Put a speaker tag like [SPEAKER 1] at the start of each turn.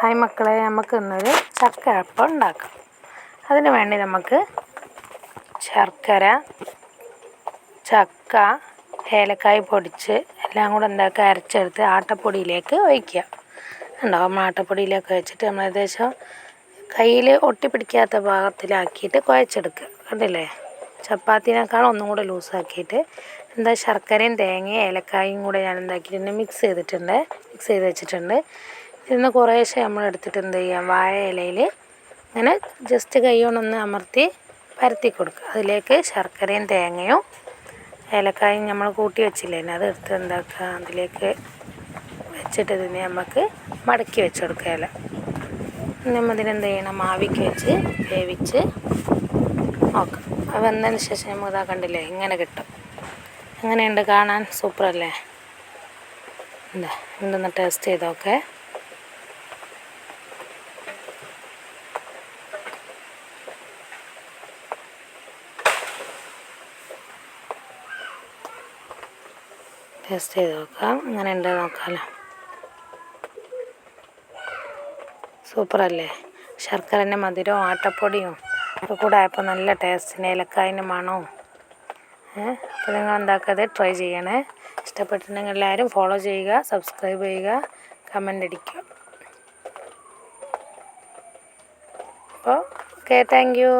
[SPEAKER 1] Hi മക്കളെ നമുക്ക് ഇന്നൊരു ചക്ക അപ്പം ഉണ്ടാക്കാം. അതിന് വേണ്ടി നമുക്ക് ശർക്കര ചക്ക ഏലക്കായ് പൊടിച്ച് എല്ലാം കൂടെ എന്താക്കുക അരച്ചെടുത്ത് ആട്ടപ്പൊടിയിലേക്ക് ഒഴിക്കുക. ഉണ്ടാവും ആട്ടപ്പൊടിയിലേക്ക് വെച്ചിട്ട് നമ്മൾ ഏകദേശം കയ്യിൽ ഒട്ടിപ്പിടിക്കാത്ത ഭാഗത്തിലാക്കിയിട്ട് കുഴച്ചെടുക്കുക. കണ്ടില്ലേ? ചപ്പാത്തിനേക്കാൾ ഒന്നും കൂടെ ലൂസാക്കിയിട്ട് എന്താ ശർക്കരയും തേങ്ങയും ഏലക്കായും കൂടെ ഞാൻ എന്താക്കിയിട്ടുണ്ട് മിക്സ് ചെയ്തിട്ടുണ്ട് മിക്സ് ചെയ്ത് വെച്ചിട്ടുണ്ട്. ഇതിന്ന് കുറേശ്ശെ നമ്മൾ എടുത്തിട്ട് എന്ത് ചെയ്യാം? വാഴ ഇലയിൽ ഇങ്ങനെ ജസ്റ്റ് കൈകൊണ്ടൊന്ന് അമർത്തി പരത്തി കൊടുക്കുക. അതിലേക്ക് ശർക്കരയും തേങ്ങയും ഏലക്കായും നമ്മൾ കൂട്ടി വെച്ചില്ലേ? അത് എടുത്ത് എന്താക്കുക? അതിലേക്ക് വെച്ചിട്ട് ഇതിനെ നമുക്ക് മടക്കി വെച്ച് കൊടുക്കുക ഇല. നമ്മൾ ഇതിനെന്ത് ചെയ്യണം? ആവിക്ക് വെച്ച് വേവിച്ച് നോക്കാം. അത് വന്നതിന് ശേഷം നമുക്ക് ഇതാ കണ്ടില്ലേ? ഇങ്ങനെ കിട്ടും. എങ്ങനെയുണ്ട്? കാണാൻ സൂപ്പറല്ലേ? എന്താ എന്തൊന്ന് ടേസ്റ്റ് ചെയ്തോക്കെ. ടേസ്റ്റ് ചെയ്ത് നോക്കാം. അങ്ങനെ ഉണ്ട് നോക്കാമല്ലോ സൂപ്പറല്ലേ ശർക്കരന്റെ മധുരവും ആട്ടപ്പൊടിയും ഒക്കെ കൂടെ ആയപ്പോൾ നല്ല ടേസ്റ്റിന് ഏലക്കായന്റെ മണവും. അപ്പോൾ നിങ്ങൾ എന്താക്കാതെ ട്രൈ ചെയ്യണേ. ഇഷ്ടപ്പെട്ടിട്ടുണ്ടെങ്കിൽ എല്ലാവരും ഫോളോ ചെയ്യുക സബ്സ്ക്രൈബ് ചെയ്യുക കമന്റ് അടിക്കുക. അപ്പോൾ ഓക്കെ താങ്ക് യു